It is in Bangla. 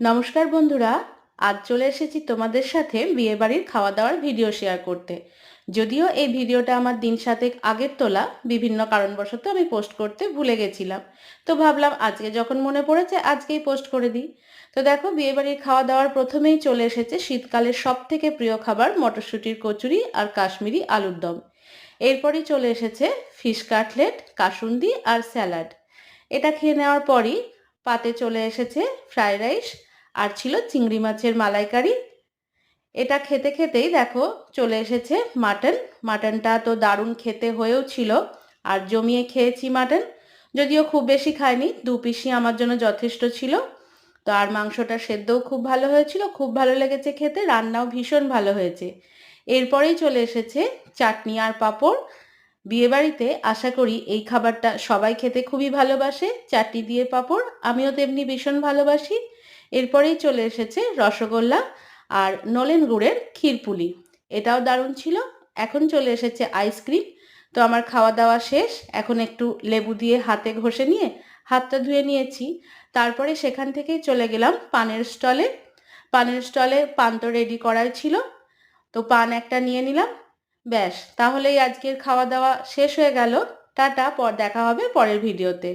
নমস্কার বন্ধুরা, আজ চলে এসেছি তোমাদের সাথে বিয়েবাড়ির খাওয়া দাওয়ার ভিডিও শেয়ার করতে। যদিও এই ভিডিওটা আমার দিন সাতেক আগের তোলা, বিভিন্ন কারণবশত আমি পোস্ট করতে ভুলে গেছিলাম। তো ভাবলাম আজকে যখন মনে পড়েছে আজকেই পোস্ট করে দিই। তো দেখো, বিয়েবাড়ির খাওয়া দাওয়ার প্রথমেই চলে এসেছে শীতকালের সব থেকে প্রিয় খাবার মটরশুঁটির কচুরি আর কাশ্মীরি আলুর দম। এরপরই চলে এসেছে ফিশ কাটলেট, কাসুন্দি আর স্যালাড। এটা খেয়ে নেওয়ার পরই পাতে চলে এসেছে ফ্রাইড রাইস আর ছিল চিংড়ি মাছের মালাইকারি। এটা খেতে খেতেই দেখো চলে এসেছে মাটন। মাটনটা তো দারুণ খেতে হয়েও ছিল আর জমিয়ে খেয়েছি মাটন। যদিও খুব বেশি খাইনি, দু পিসি আমার জন্য যথেষ্ট ছিল। তো আর মাংসটা সেদ্ধও খুব ভালো হয়েছিল, খুব ভালো লেগেছে খেতে, রান্নাও ভীষণ ভালো হয়েছে। এরপরেই চলে এসেছে চাটনি আর পাঁপড়। বিয়েবাড়িতে আশা করি এই খাবারটা সবাই খেতে খুবই ভালোবাসে। চাটনি দিয়ে পাঁপড়, আমিও তেমনি ভীষণ ভালোবাসি। এরপরেই চলে এসেছে রসগোল্লা আর নলেন গুড়ের ক্ষীরপুলি। এটাও দারুণ ছিল। এখন চলে এসেছে আইসক্রিম। তো আমার খাওয়া দাওয়া শেষ। এখন একটু লেবু দিয়ে হাতে ঘষে নিয়ে হাতটা ধুয়ে নিয়েছি। তারপরে সেখান থেকেই চলে গেলাম পানের স্টলে। পানের স্টলে পান তো রেডি করাই ছিল। তো পান একটা নিয়ে নিলাম। ব্যাস তাহলেই আজকের খাওয়া দাওয়া শেষ হয়ে গেল। টাটা পর দেখা হবে পরের ভিডিওতে।